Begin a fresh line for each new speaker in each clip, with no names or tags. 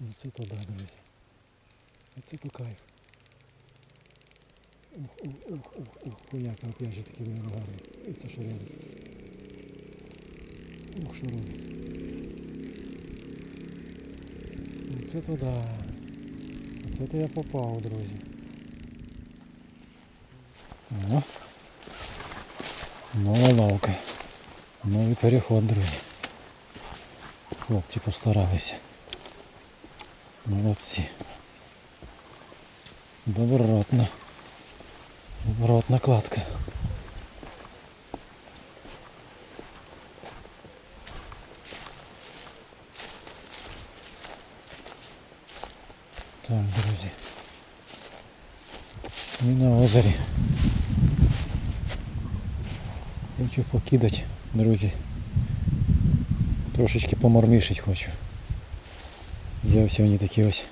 Ну це то да, друзі. Оце то кайф. Ух, ух, ух, ух, ух, хуяка, опять же таки він гарний. І це що робить. Ух, що робить. Ну це то да. Оце то я попав, друзі. О. Нова лавка. Новий переход, друзі. Хлопці постаралися. Молодці. Добротна. Добротна кладка. Так, друзі. Ми на озері. Хочу покидати, друзі. Трошечки помормішить хочу. Взяв сьогодні такий ось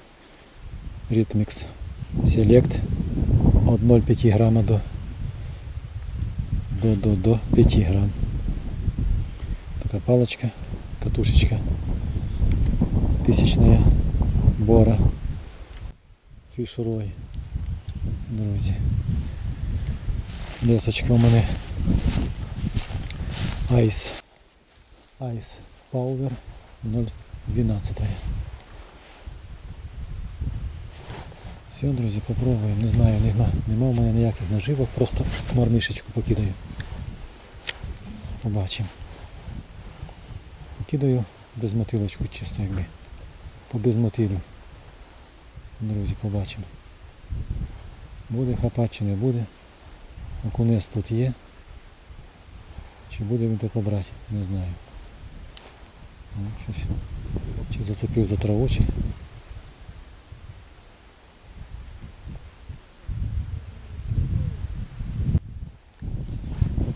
Rhythmix Select від 0,5 грама до, до, до, до 5 грам. Така палочка, катушечка тисячная бора фішерой. Друзі. Досочка у мене Ice Ice Power 0,12. Все, друзі, попробуємо. Не знаю, нема, нема у мене ніяких наживок, просто мармишечку покидаю. Побачимо. Покидаю без мотилочку чисто якби. По без мотилю. Друзі, побачимо. Буде хапати чи не буде. Окунець тут є. Чи буде він тако брати, не знаю. Ну, щось. Чи зацепив за траву, чи.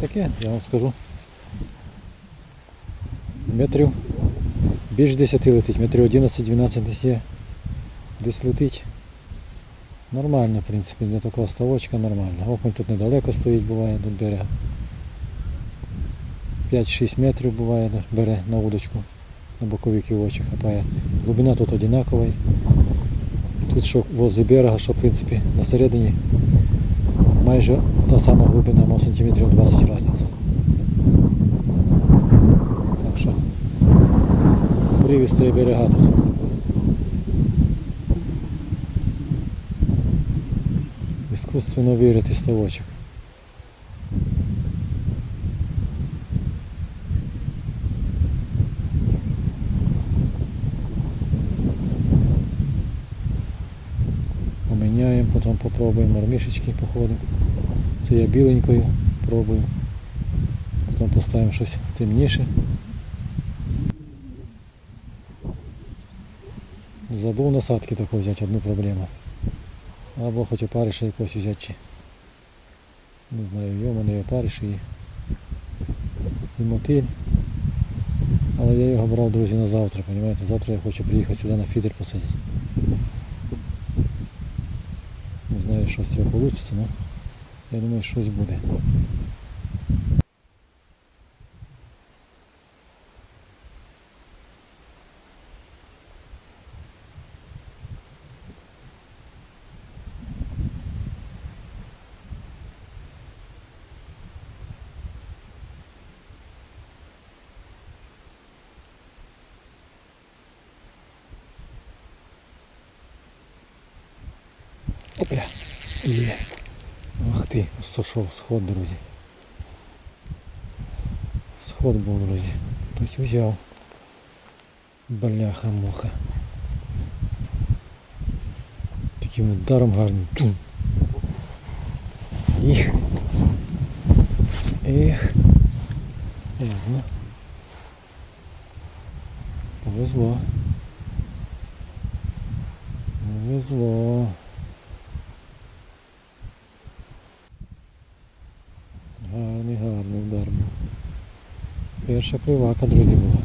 Ну таке, я вам скажу. Метрів більш 10 летить, метрів 11-12 десь є. Десь летить. Нормально, в принципі, для такого ставочка нормально. Окунь тут недалеко стоїть, буває до берега. 5-6 метрів буває, бере на удочку, на бокові ківочі хапає. Глибина тут одинакова. Тут що возле берега, що в принципі на середині майже та сама глибина, мав сантиметрів 20 разниця. Так що привістає берега тут. Іскусственно вірити ставочок. Потім мармішечки походимо. Це я біленькою пробую. Потім поставимо щось темніше. Забув насадки таку взяти, одну проблему. Або хоч опариша якось взяти. Не знаю, мене і опариш і, і мотиль. Але я його брав, друзі, на завтра, розумієте? Завтра я хочу приїхати сюди на фідер посадити. Не знаю, що з цього вийде, але я думаю, щось буде. Є. Ах ти, сошов сход, друзі. Сход був, друзі. Ось взяв. Бляха муха. Таким ударом гарним. Тум. Їх. Ех. Ех, ну. Повезло. Повезло. перша привака, друзі, була.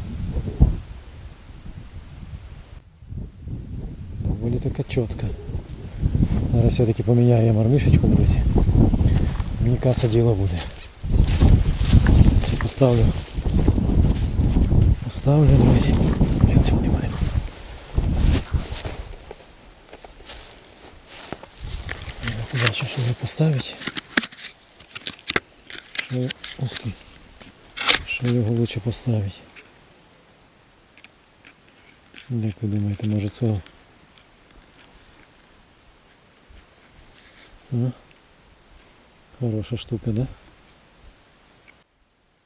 Доволі така чітка. Зараз все-таки поміняю я мармішечку, друзі. Мені каца діло буде. Це поставлю. Поставлю, друзі. Я цього немає. Куда ще щось поставить. Його лучше поставити? Як ви думаєте, може цього? А? Хороша штука, да?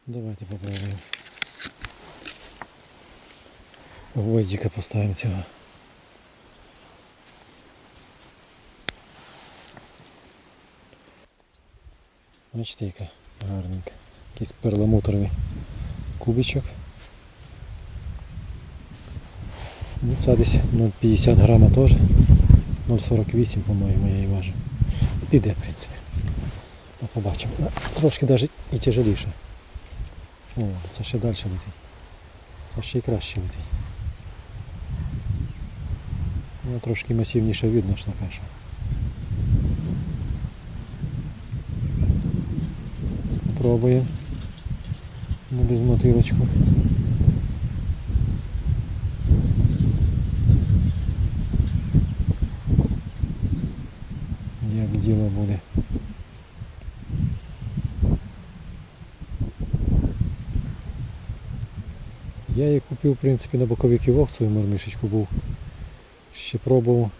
Давайте попробуем. Гвоздика поставим цього. Бачите, яка гарненька. Якийсь перламутровий кубичок. Ну, це десь 0,50 грама теж. 0,48, по-моєму, я її важу. Піде, в принципі. Ну, побачимо. Ну, Трошки навіть і тяжеліше. О, це ще далі летить. Це ще й краще летить. Ну, трошки масивніше видно, що каша. Пробуємо. Ну, без мотилочку. Як діло буде. Я її купив, в принципі, на боковий ківок, цю мармишечку був. Ще пробував.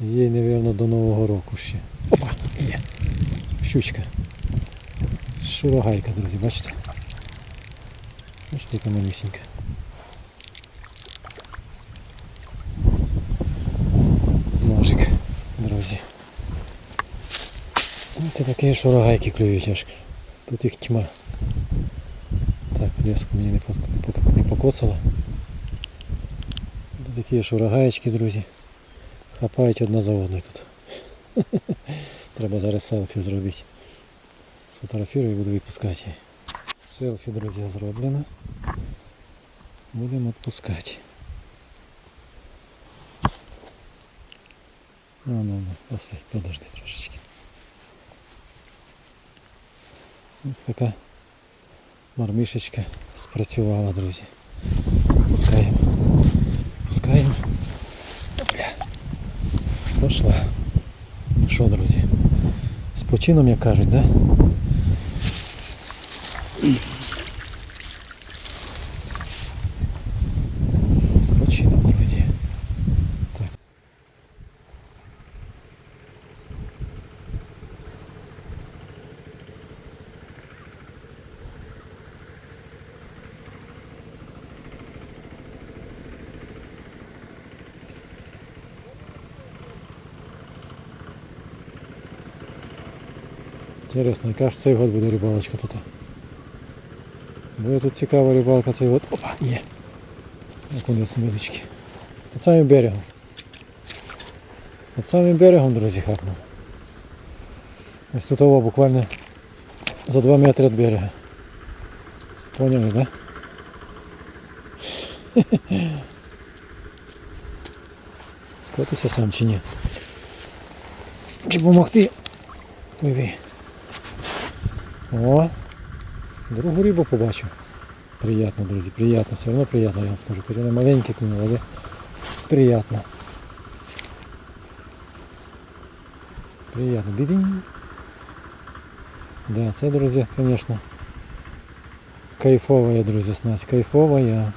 Їй, мабуть, до Нового року ще. Опа! Є! Щучка. Шурогайка, друзі, бачите? Бачите, яка манюсінька. Ножик, друзі. Ну, Це такі шурогайки клюють аж. Тут їх тьма. Так, леску мені не, пок- не, пок- не покоцало. Це такі шурогаєчки, друзі. Хапають одна за одною тут. Треба зараз селфі зробити. Сфотографірую і буду випускати. Селфі, друзі, зроблено. Будемо відпускати. Ну, ну, ну, ось, подожди трошечки. Ось така мармишечка спрацювала, друзі. Пускаємо. Пускаємо. Бля. Пошла. Ну що, друзі? З почином, як кажуть, да? Інтересно, яка ж цей год буде рибалочка тут? Буде тут цікава рибалка цей год. Опа, є. Окунець невеличкий. Під самим берегом. Під самим берегом, друзі, хапнув. Ось тут того буквально за 2 метри від берега. Поняли, да? Скотися сам чи ні? Чи помогти? Пливи. О, другу рибу побачив. Приятно, друзі, приятно, все одно приятно, я вам скажу. Хоч вона маленька клюнула, але приятно. Приятно. Дидинь. Да, це, друзі, звісно. Кайфовая, друзі, снасть. Кайфовая.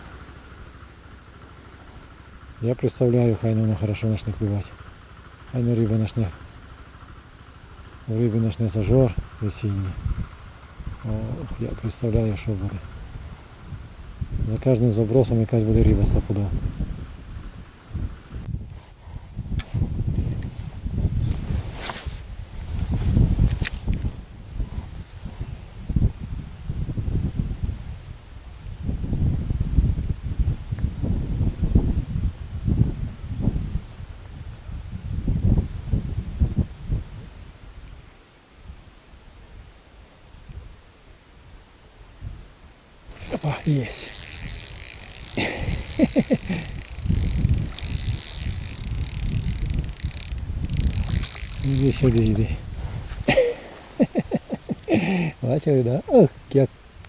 Я представляю, хай воно хорошо почне клювати. Хай на риба почне. У риби почне зажор весінній. Ох, я представляю, що буде. За кожним забросом якась буде ріба стопудова.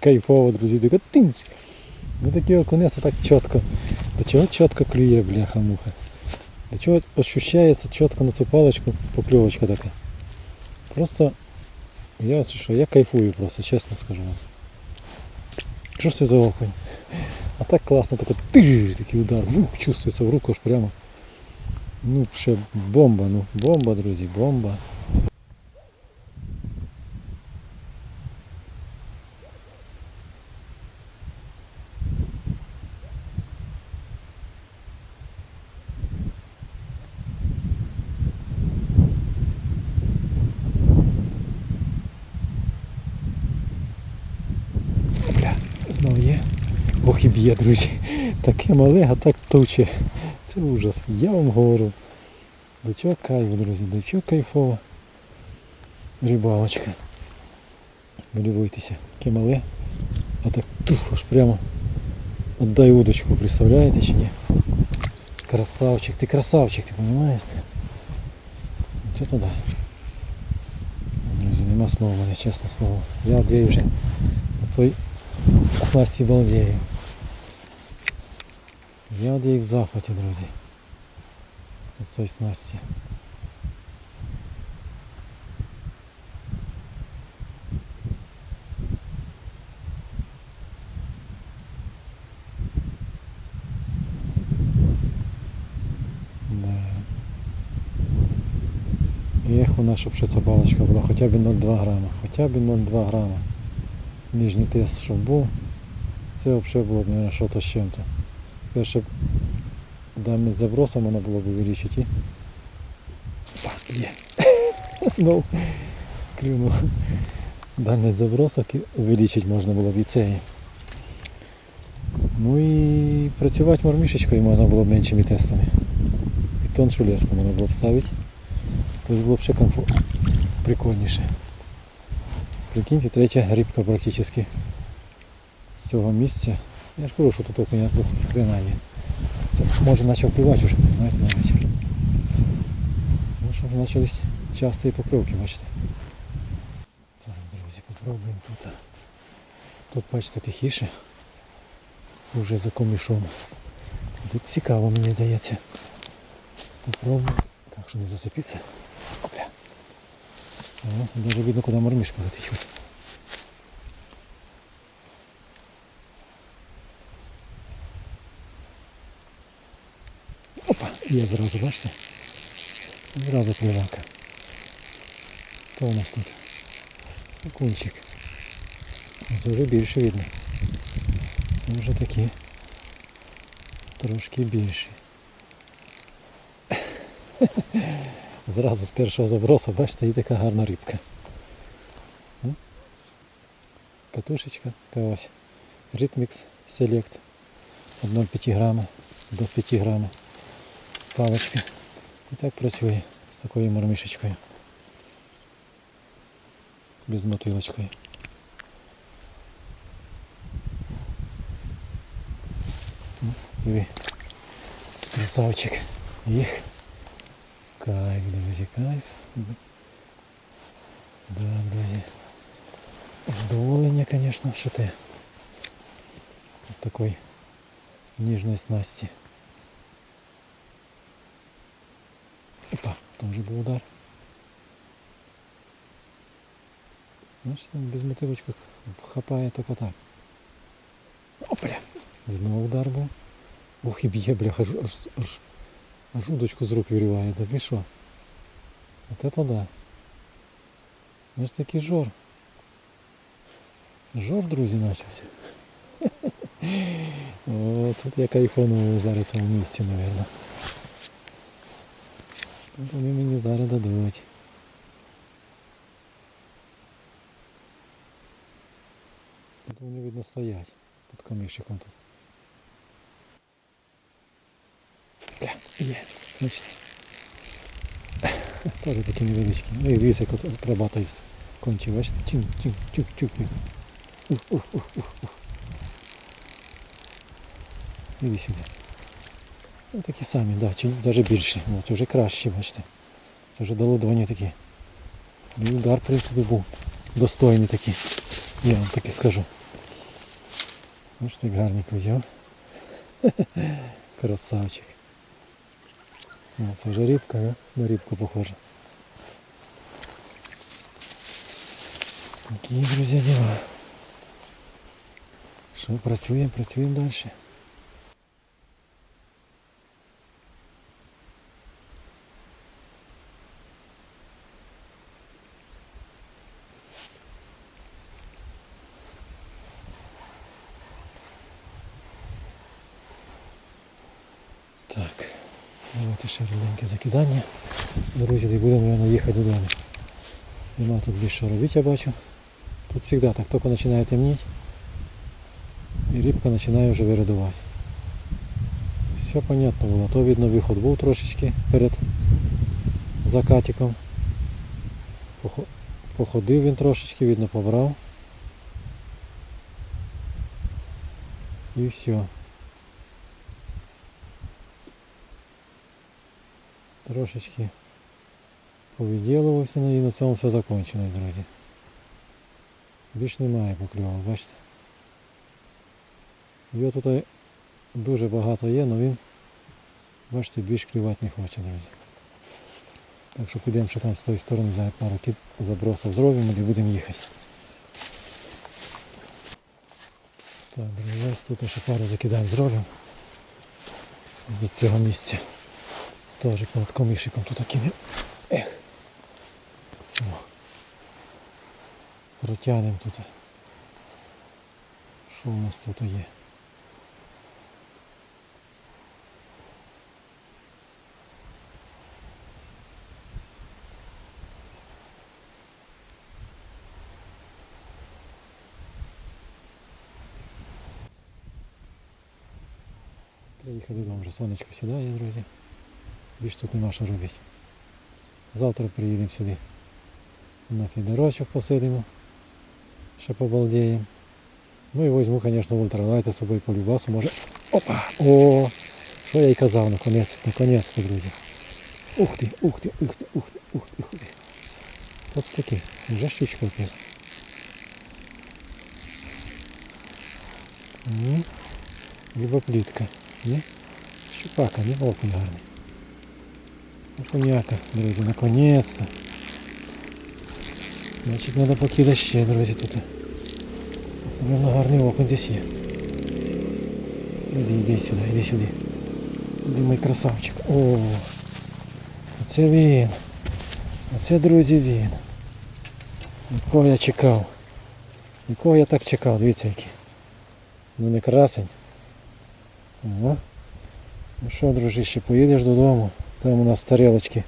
кайфово, друзі, тако тинць. Ну такі окунеться так чітко. До чого чітко клює, бляха-муха. До чого ощущається чітко на цю паличку покльовочка така. Просто я ось що, я кайфую просто, чесно скажу вам. Що ж це за окунь? А так класно, такий тиж, такий удар, вух, чувствується в руку аж прямо. Ну, ще бомба, ну, бомба, друзі, бомба. Б'є, друзі. Таке мале, а так туче. Це ужас. Я вам говорю. До чого кайф, друзі, до чого кайфова рибалочка. Полюбуйтеся, яке мале. А так тух, аж прямо. Отдай удочку, представляєте чи ні? Красавчик, ти красавчик, ти розумієш це? Що туди? Друзі, нема слова мене, чесне слово. Я вже. Оцей снасті балдею. Я одію в захваті, друзі. Оцей снасті. Вона, щоб ще ця паличка була хоча б 0,2 грама. Хоча б 0,2 грама. Нижній тест, щоб був. Це взагалі було б, мабуть, що-то з чим-то. Перше б дальність заброса можна було б і- Опа, є. Знову клюнув. Дальність заброса ки- увеличити можна було б і це. Ну і працювати мормішечкою можна було б меншими тестами. І тоншу леску можна було б ставити. Тобто було б ще комфорт. Прикольніше. Прикиньте, третя рибка практично з цього місця. Я ж кажу, що тут окуня до хрена. Це може почав клювати вже, знаєте, на вечір. Ну що вже почались часті покльовки, бачите. Зараз, друзі, попробуємо тут. Тут, бачите, тихіше. Уже за комішом. Тут цікаво мені здається. Попробуємо. Так, що не зацепиться. О, даже видно, куди мормішка затечуть. Опа, є зразу, бачите? Зразу клевака. Хто у нас тут? Окунчик. Це більше видно. Це вже такі трошки більші. Зразу з першого забросу, бачите, і така гарна рибка. Катушечка, та ось. Rhythmix Select. 1,5 грама до 5 грама. Паличка. І так працює з такою мормишечкою. Без мотилочкою. Ну, Диви. Красавчик. Їх. Кайф, друзі, кайф. Да, друзі. Задоволення, звісно, що те. От такої ніжної снасті. Там вже був удар. Значить, він без мотивочки хапає тільки так. Опля! Знову удар був. Ух і б'є, бляха, аж, аж, аж, аж удочку з рук вириває. Так і що? От это да. Ж такий жор. Жор, друзі, почався. О, тут я кайфанув зараз в цьому місці. Вони мені зараз дадуть. Тут вони видно стоять під камішиком тут. Бля, Є. Теж такі невеличкі. Ну і дивіться, як от прабатає кончив, бачите? Чим, чим, чук, чук, чук. Ух, ух, ух, ух, ух. Іди сюди. Ну, такі самі, да, чи навіть більші. О, це вже краще, бачите. Це вже до ладоні такі. І удар, в принципі, був достойний такий. Я вам таки скажу. Ось так гарненько взяв. Красавчик. О, це вже рибка, да? на рибку похоже. Такі, друзі, діла. Що, працюємо, працюємо далі. Так, давайте ще ріденьке закидання. Друзі, і будемо мабуть, їхати додому. Нема тут більше робити, я бачу. Тут завжди так, тільки починає темніти. І рибка починає вже вирядувати. Все понятно було. То видно виход був трошечки перед закатиком. Походив він трошечки, видно побрав. І все. Трошечки повідділувався і на цьому все закінчилось, друзі. Більш немає покльовок, бачите? Його тут дуже багато є, але він, бачите, більш клювати не хоче, друзі. Так що підемо ще там з тої сторони за пару кіт забросів зробимо і будемо їхати. Так, друзі, тут ще пару закидаємо зробимо. До цього місця. Теж понад комишиком тут. О. Протягнемо тут. Що у нас тут є? Треба їхати додому, вже сонечко сідає, друзі. Більш тут нема що робити. Завтра приїдемо сюди. На фідерочок посидимо. Ще побалдіємо. Ну і візьму, звісно, ультралайта з собою по любасу. Може. Опа! О! Що я й казав, наконець, наконець, друзі. Ух ти, ух ти, ух ти, ух ти, ух ти, ух ти. Ось таки, вже щучка. Ні. Либо плітка. Ні? Щупака, не окунь гарний. Окуняка, друзі, наконец-то. Значить, треба покидати ще, друзі, тут. Наверно, гарний окунь десь є. Іди, іди сюди, іди сюди. Іди мій красавчик. О, оце він. Оце, друзі, він. Якого я чекав. Якого я так чекав, дивіться який. Ну не красень. Ого. Ну що, дружище, поїдеш додому. Там у нас тарелочки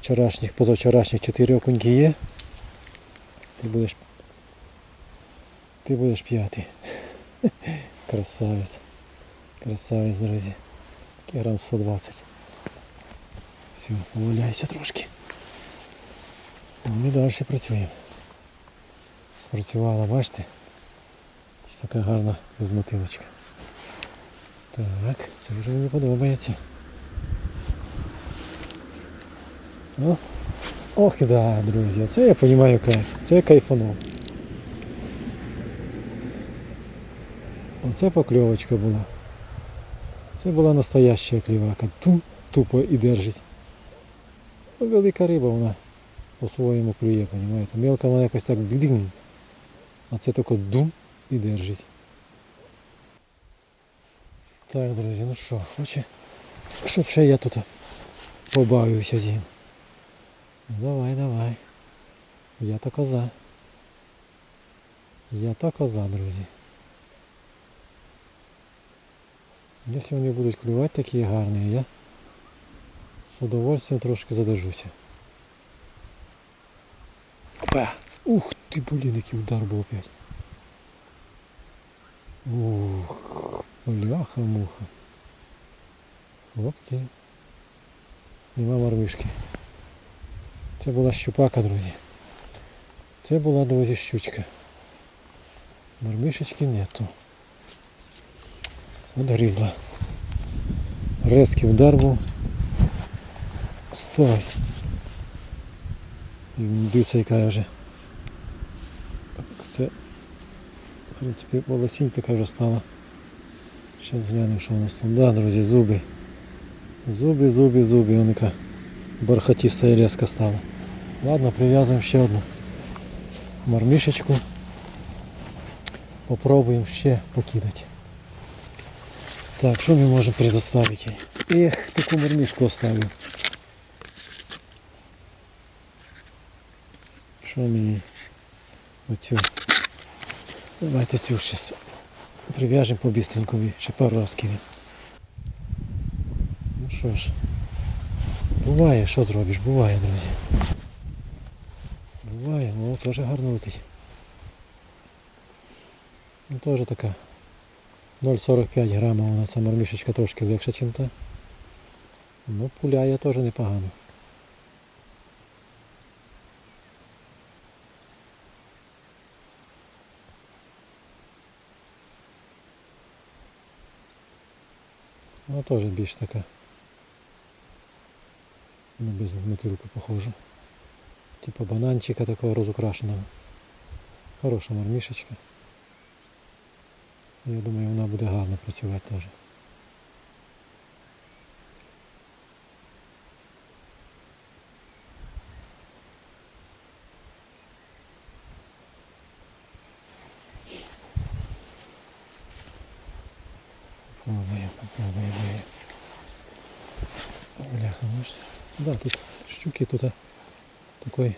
вчорашніх, позавчорашніх чотири окуньки є. Ти будеш. Ти будеш п'ятий. Красавець. Красавець, друзі. Такий грам 120. Все, поваляйся трошки. А Ми далі працюємо. Спрацювала, бачите? Ось така гарна безмотилочка. Так, це вже мені подобається. Ну, ох да, друзі, це я розумію кайф. Це я кайфанув. Оце покльовочка була. Це була настояща клівака. Тум тупо і держить. Ну, велика риба вона по-своєму клює, розумієте. Мелка вона якось так дing А це тільки дум і держить. Так, друзі, ну що, хоче, щоб ще я тут побавився з ним. Давай, давай. Я то коза. Я то коза, друзі. Якщо вони будуть клювати такі гарні, я з удовольствием трошки задержуся. Опа! Ух ти, блін, який удар був опять. Ух, бляха-муха. Хлопці. Нема мормишки. Це була щупака, друзі. Це була, друзі, щучка. Мормишечки нету. Одгризла. Резкий удар був. Стой. Дивіться, яка вже. Це, в принципі, волосінь така вже стала. Зараз глянемо, що у нас там. Да, друзі, зуби. Зуби, зуби, зуби. Вон яка бархатиста і резка стала. Ладно, прив'язуємо ще одну. мармишечку. Попробуємо ще покидати. Так, що ми можемо предоставити? Ех, таку мармишку оставив. Що мені? Оцю. Давайте цю ще с- прив'яжемо по-бістреньку, ще пару раз кинемо. Ну що ж, буває, що зробиш, буває, друзі. Буває, ну теж гарно летить. Ну теж така 0,45 грама вона ця мармішечка трошки легша, ніж та. Ну пуляє теж непогано. Вона теж більш така. Ну, без метилку похоже. Типа бананчика такого розукрашеного. Хороша мармішечка. Я думаю, вона буде гарно працювати теж. Попробуємо, попробуємо. Бляха, може. Да, тут щуки тут такой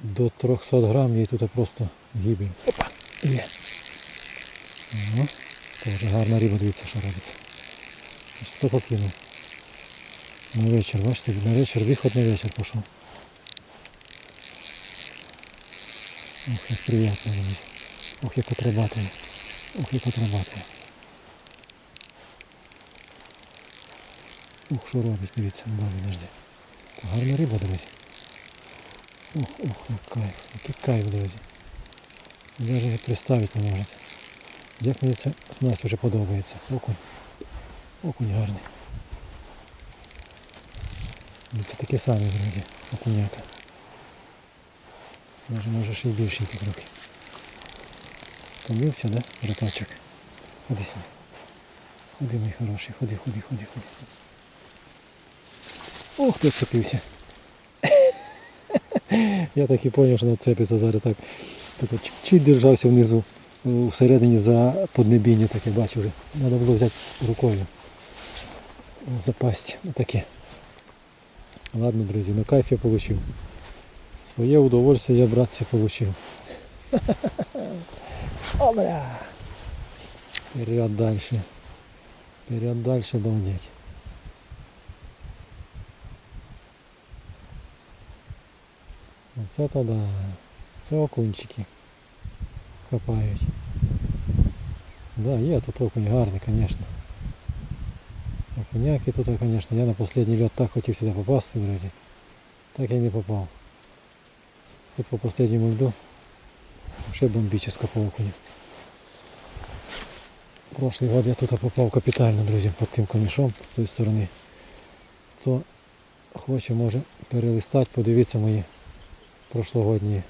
до 300 грам їй тут просто гибель. Опа! Є. Ага. Тоже гарна риба, дивіться, що робиться. Що покинув? На вечір, бачите, на вечір, виход на вечір пішов. Ох, як приємно мені. Ох, як отрабатує. Ох, як отрабатує. Ух, що робить, дивіться, далі завжди. Гарна риба, друзі. Ух, ух, як кайф, який кайф, друзі. Навіть представити не можете. Як мені ця снасть вже подобається. Окунь. Окунь гарний. Ну, Це такі самі, друзі, окуняка. Може, може ще й більший трохи. Помився, да? Браточок. Ходи сюди. Ходи, мій хороший, ходи, ходи, ходи, ходи. Ох, хто цепився. Я так і зрозумів, що нацепиться зараз так. Так от чуть держався внизу, е, всередині за поднебіння таке бачу вже. Треба було взяти рукою. Запасть. Таке. Ладно, друзі, на кайф я отримав. Своє удовольствие я, братці, отримав. О, бля! Вперед дальше. Вперед дальше балдеть. Оце то да. Це окунчики. Хапають. Да, є тут окунь гарний, звісно. Окуняки тут, звісно. Я на останній льот так хотів сюди попасти, друзі. Так я не попав. Тут по останньому льду ще бомбическо по окуню. Прошлый год я тут попав капітально, друзі, під тим комішом з цієї сторони. Хто хоче, може перелистати, подивіться мої Прошлогодні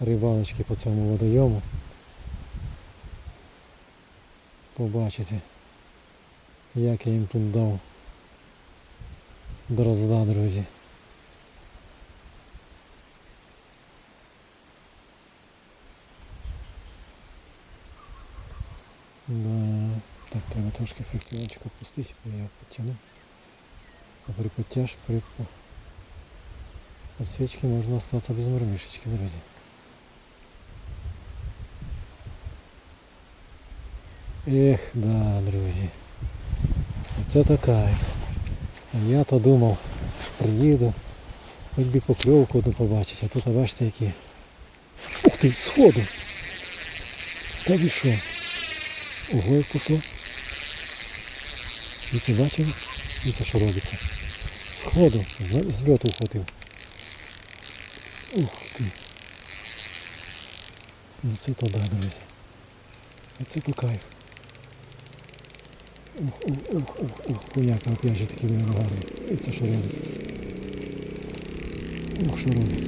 рибалочки по цьому водойому. Побачите, як я їм тут дав дрозда, друзі. Да. Так, треба трошки фрикціончик опустити, я його підтягну. А при подтяж, при по- подсвечке можно остаться без мормишечки, друзі. Ех, да, друзі. Оце така. А я то думав, приїду, хоч би покльовку одну побачити, а тут а бачите які. Ух ти, сходу! Та ви що? Ого. Ви це бачили? Це що робиться? Сходу, з льоту вхватив. Ух ти. Ну це то да, друзі. Оце то кайф. Ух, ух, ух, ух, ух, хуяка, опять же таки він гарний. І це що робить? Ух, що робить.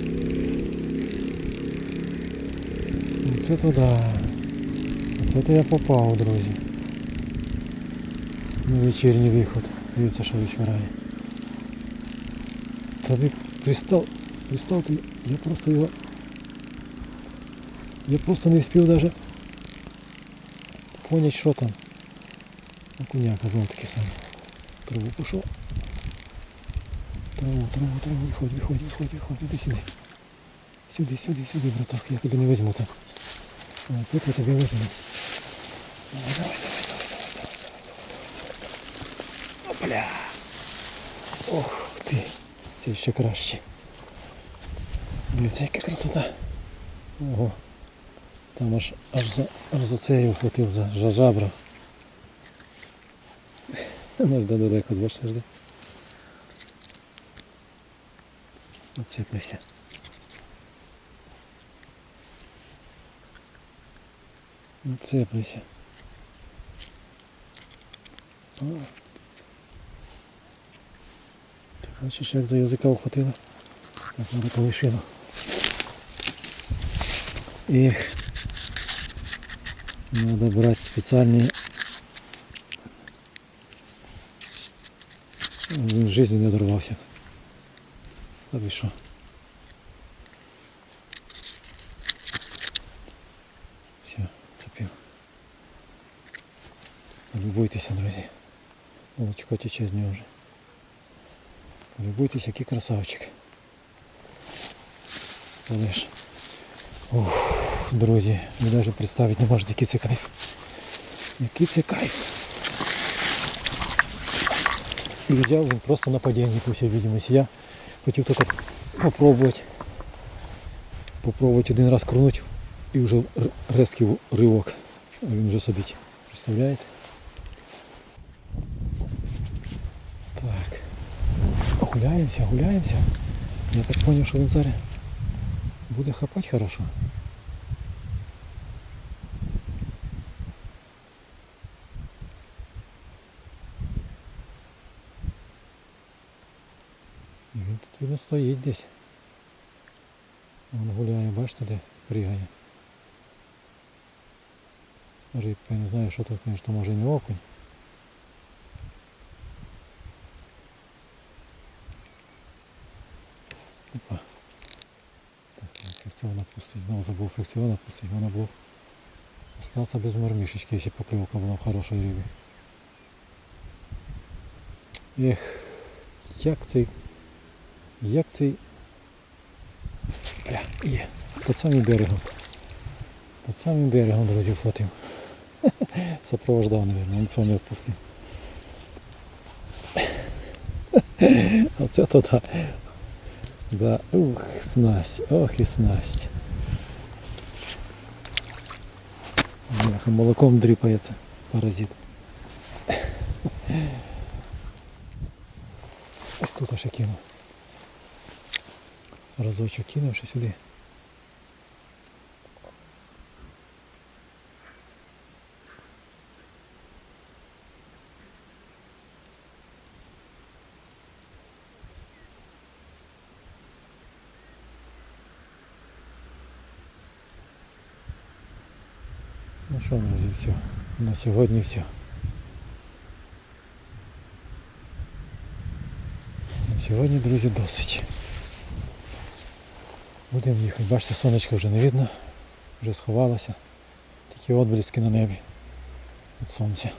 Ну це то да. Оце то я попав, друзі. На вечірній виход. Дивіться, що вичвирає. Та ви пристав, пристав ти, я просто його Я просто не встиг даже понять, що там. Окуняка знову таки саме. Траву пішов. Траву, траву, траву, виходь, виходь, виходь, виходь, іди сюди. Сюди, сюди, сюди, браток, я тебе не візьму там. А тут я тебе візьму. Давай, давай, давай, давай, давай, давай, давай, давай. Опля! Ох ти, це ще краще. Дивіться, яка красота. Ого. Там аж аж за аж за це я ухватив за, за жабра. Не жде далеко, бачите, жде. Оцепився. Оцепився. О. Так, значить, як за язика ухватило. Так, надо повишило. Ех. Надо брать специальные житті не дорвався. А ви що? Все, цепив. Полюбуйтеся, друзі. Молочко тече з нього вже. Полюбуйтеся, який красавчик. Ж. Ух, друзі, ви навіть представити не можете, який це кайф. Який це кайф. І взяв він просто на падінні, по всій видимості. Я хотів тільки попробувати. Попробувати один раз крунути і вже резкий ривок. Він вже сидить. Представляєте? Так. Гуляємося, гуляємося. Я так зрозумів, що він зараз буде хапати хорошо. Він тут видно стоїть десь. Він гуляє, бачите, де пригає. Рибка, я не знаю, що тут, звісно, може не окунь. Опа. Так, треба фрикціон відпустити. Фрикціон відпустити, вона був остаться без мормішечки, якщо поклевка була в хорошій рибі. Ех, як цей як цей... Є. Під самим берегом. Під самим берегом, друзі, фотив. Сопровождав, мабуть, цього не відпустив. Оце то да. Да. Ух, снасть. Ох і снасть. Бляха, молоком дріпається паразит. Тут аж я кинув. Разочок кинувши сюди. Ну що, друзі, все. На сьогодні все. На сьогодні, друзі, досить. Будемо їхати. Бачите, сонечко вже не видно, вже сховалося. Такі відблиски на небі від сонця.